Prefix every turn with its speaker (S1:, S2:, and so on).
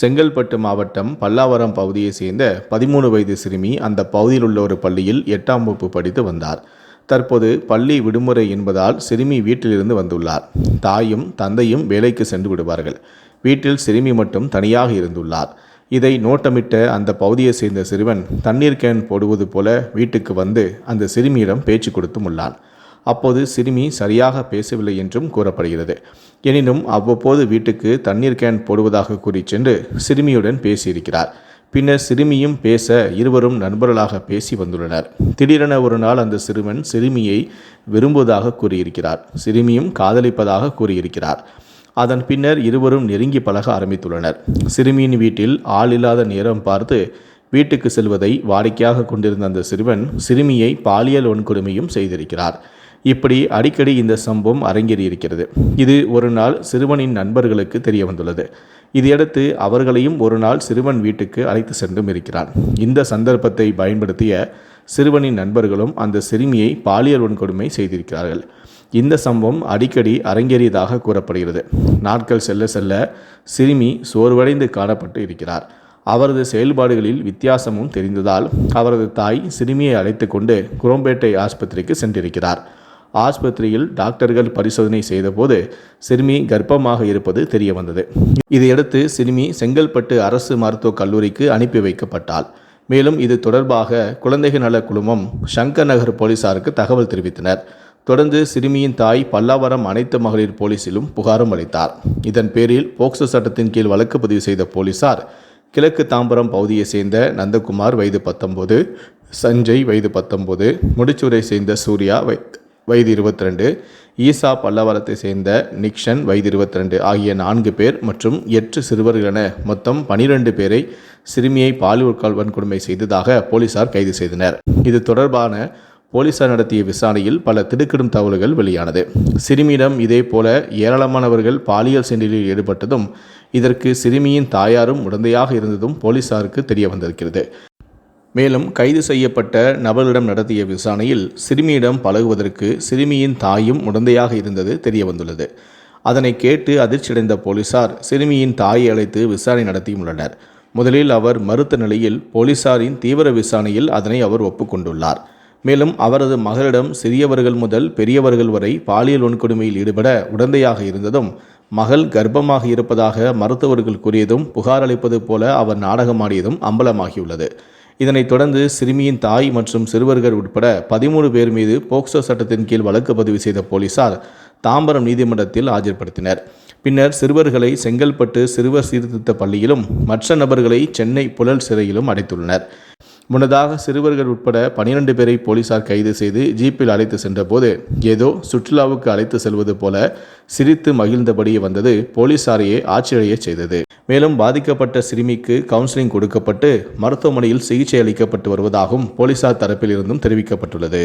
S1: செங்கல்பட்டு மாவட்டம் பல்லாவரம் பகுதியைச் சேர்ந்த பதிமூணு வயது சிறுமி அந்த பகுதியில் உள்ள ஒரு பள்ளியில் எட்டாம் வகுப்பு படித்து வந்தார். தற்போது பள்ளி விடுமுறை என்பதால் சிறுமி வீட்டிலிருந்து வந்துள்ளார். தாயும் தந்தையும் வேலைக்கு சென்று விடுவார்கள். வீட்டில் சிறுமி மட்டும் தனியாக இருந்துள்ளார். இதை நோட்டமிட்ட அந்த பகுதியைச் சேர்ந்த சிறுவன் தண்ணீர் கேன் போடுவது போல வீட்டுக்கு வந்து அந்த சிறுமியிடம் பேச்சு கொடுத்தும் உள்ளான். அப்போது சிறுமி சரியாக பேசவில்லை என்றும் கூறப்படுகிறது. எனினும் அவ்வப்போது வீட்டுக்கு தண்ணீர் கேன் போடுவதாக கூறி சென்று சிறுமியுடன் பேசியிருக்கிறார். பின்னர் சிறுமியும் பேச இருவரும் நண்பர்களாக பேசி வந்துள்ளனர். திடீரென ஒரு நாள் அந்த சிறுவன் சிறுமியை விரும்புவதாக கூறியிருக்கிறார். சிறுமியும் காதலிப்பதாக கூறியிருக்கிறார். அதன் பின்னர் இருவரும் நெருங்கி பழக ஆரம்பித்துள்ளனர். சிறுமியின் வீட்டில் ஆள் இல்லாத நேரம் பார்த்து வீட்டுக்கு செல்வதை வாடிக்கையாக கொண்டிருந்த அந்த சிறுவன் சிறுமியை பாலியல் வன்கொடுமையும் செய்திருக்கிறார். இப்படி அடிக்கடி இந்த சம்பவம் அரங்கேறியிருக்கிறது. இது ஒரு நாள் சிறுவனின் நண்பர்களுக்கு தெரிய வந்துள்ளது இதையடுத்து அவர்களையும் ஒரு நாள் சிறுவன் வீட்டுக்கு அழைத்து சென்றும் இருக்கிறார் இந்த சந்தர்ப்பத்தை பயன்படுத்திய சிறுவனின் நண்பர்களும் அந்த சிறுமியை பாலியல் வன்கொடுமை செய்திருக்கிறார்கள். இந்த சம்பவம் அடிக்கடி அரங்கேறியதாக கூறப்படுகிறது. நாட்கள் செல்ல செல்ல சிறுமி சோர்வடைந்து காணப்பட்டு இருக்கிறார். அவரது செயல்பாடுகளில் வித்தியாசமும் தெரிந்ததால் அவரது தாய் சிறுமியை அழைத்து கொண்டு குரோம்பேட்டை ஆஸ்பத்திரிக்கு சென்றிருக்கிறார். ஆஸ்பத்திரியில் டாக்டர்கள் பரிசோதனை செய்தபோது சிறுமி கர்ப்பமாக இருப்பது தெரிய வந்தது இதையடுத்து சிறுமி செங்கல்பட்டு அரசு மருத்துவக் கல்லூரிக்கு அனுப்பி வைக்கப்பட்டாள். மேலும் இது தொடர்பாக குழந்தைகள் நல குழுமம் சங்கர் நகர் போலீசாருக்கு தகவல் தெரிவித்தனர். தொடர்ந்து சிறுமியின் தாய் பல்லாவரம் அனைத்து மகளிர் போலீசிலும் புகாரும் அளித்தார். இதன் பேரில் போக்சோ சட்டத்தின் கீழ் வழக்கு பதிவு செய்த போலீசார் கிழக்கு தாம்பரம் பகுதியைச் சேர்ந்த நந்தகுமார் வயது பத்தொம்போது சஞ்சய் வயது பத்தொம்போது முடிச்சூரை சேர்ந்த சூர்யா வை வயது இருபத்தி ரெண்டு ஈசா பல்லவரத்தை சேர்ந்த நிக்ஷன் வயது இருபத்தி ரெண்டு ஆகிய நான்கு பேர் மற்றும் எட்டு சிறுவர்கள் என மொத்தம் பனிரெண்டு பேரை சிறுமியை பாலியல் வன்கொடுமை செய்ததாக போலீசார் கைது செய்தனர். இது தொடர்பான போலீசார் நடத்திய விசாரணையில் பல திடுக்கிடும் தகவல்கள் வெளியானது. சிறுமியிடம் இதே போல ஏராளமானவர்கள் பாலியல் சென்றிலில் ஈடுபட்டதும் இதற்கு சிறுமியின் தாயாரும் உடந்தையாக இருந்ததும் போலீசாருக்கு தெரிய வந்திருக்கிறது. மேலும் கைது செய்யப்பட்ட நபரிடம் நடத்திய விசாரணையில் சிறுமியிடம் பழகுவதற்கு சிறுமியின் தாயும் உடந்தையாக இருந்தது தெரிய வந்துள்ளது அதனை கேட்டு அதிர்ச்சியடைந்த போலீசார் சிறுமியின் தாயை அழைத்து விசாரணை நடத்தியுள்ளனர் முதலில் அவர் மறுத்த நிலையில் போலீசாரின் தீவிர விசாரணையில் அதனை அவர் ஒப்புக்கொண்டுள்ளார். மேலும் அவரது மகளிடம் சிறியவர்கள் முதல் பெரியவர்கள் வரை பாலியல் வன்கொடுமையில் ஈடுபட உடந்தையாக இருந்ததும் மகள் கர்ப்பமாக இருப்பதாக மருத்துவர்கள் கூறியதும் புகார் அளிப்பது போல அவர் நாடகமாடியதும் அம்பலமாகியுள்ளது. இதனைத் தொடர்ந்து சிறுமியின் தாய் மற்றும் சிறுவர்கள் உட்பட பதிமூணு பேர் மீது போக்சோ சட்டத்தின் கீழ் வழக்கு பதிவு செய்த போலீசார் தாம்பரம் நீதிமன்றத்தில் ஆஜர்படுத்தினர். பின்னர் சிறுவர்களை செங்கல்பட்டு சிறுவர் சீர்திருத்த பள்ளியிலும் மற்ற நபர்களை சென்னை புழல் சிறையிலும் அடைத்துள்ளனர். முன்னதாக சிறுவர்கள் உட்பட பனிரெண்டு பேரை போலீசார் கைது செய்து ஜீப்பில் அழைத்து சென்றபோது ஏதோ சுற்றுலாவுக்கு அழைத்து செல்வது போல சிரித்து மகிழ்ந்தபடியே வந்தது போலீசாரையே ஆச்சரிய செய்தது. மேலும் பாதிக்கப்பட்ட சிறுமிக்கு கவுன்சிலிங் கொடுக்கப்பட்டு மருத்துவமனையில் சிகிச்சை அளிக்கப்பட்டு வருவதாகவும் போலீசார் தரப்பில் இருந்தும் தெரிவிக்கப்பட்டுள்ளது.